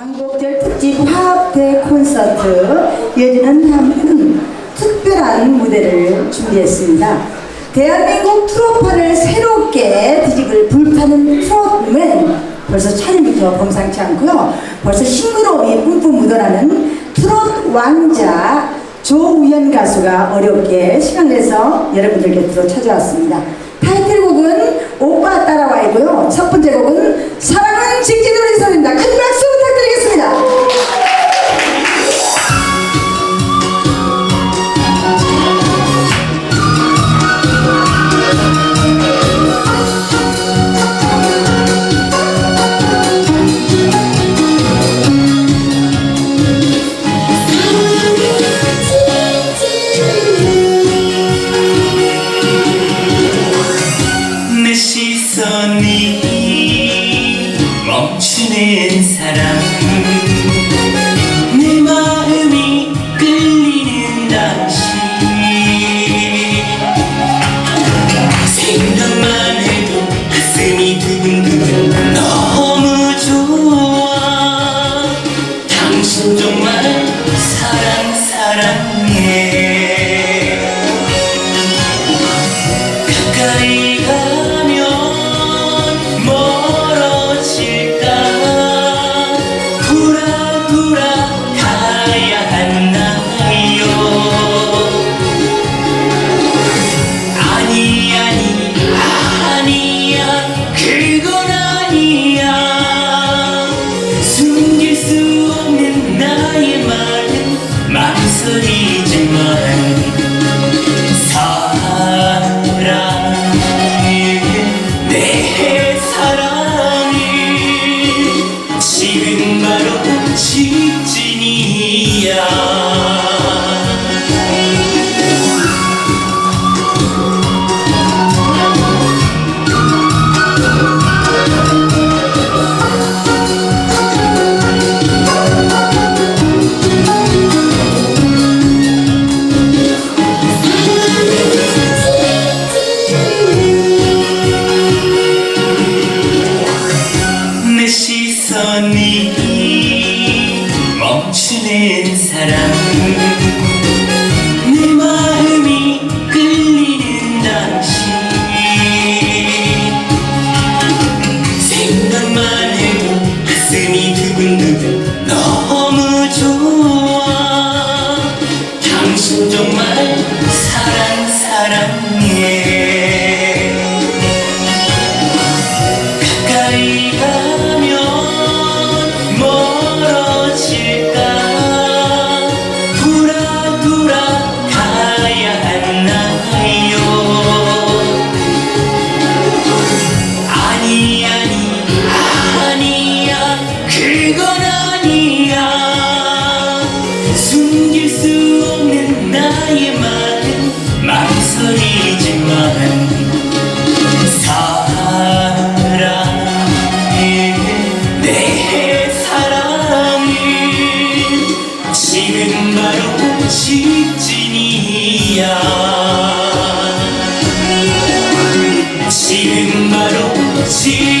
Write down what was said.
광복절 특집 화합대 콘서트 이어지는 다음은 특별한 무대를 준비했습니다. 대한민국 트로파를 새롭게 뒤집을 불타는 트롯맨 벌써 촬영부터 범상치 않고요. 벌써 싱그러움이 뿜뿜 묻어나는 트롯 왕자 조우연 가수가 어렵게 시간 내서 여러분들 곁으로 찾아왔습니다. 타이틀곡은 오빠 따라와이고요. 시선이 멈추는 사람 멈추는 사람 그건 아니야. 숨길 수 없는 나의 많은 망설이지만 사랑해 내 사랑을. 지금 바로 직진이야. 지금 바로 직진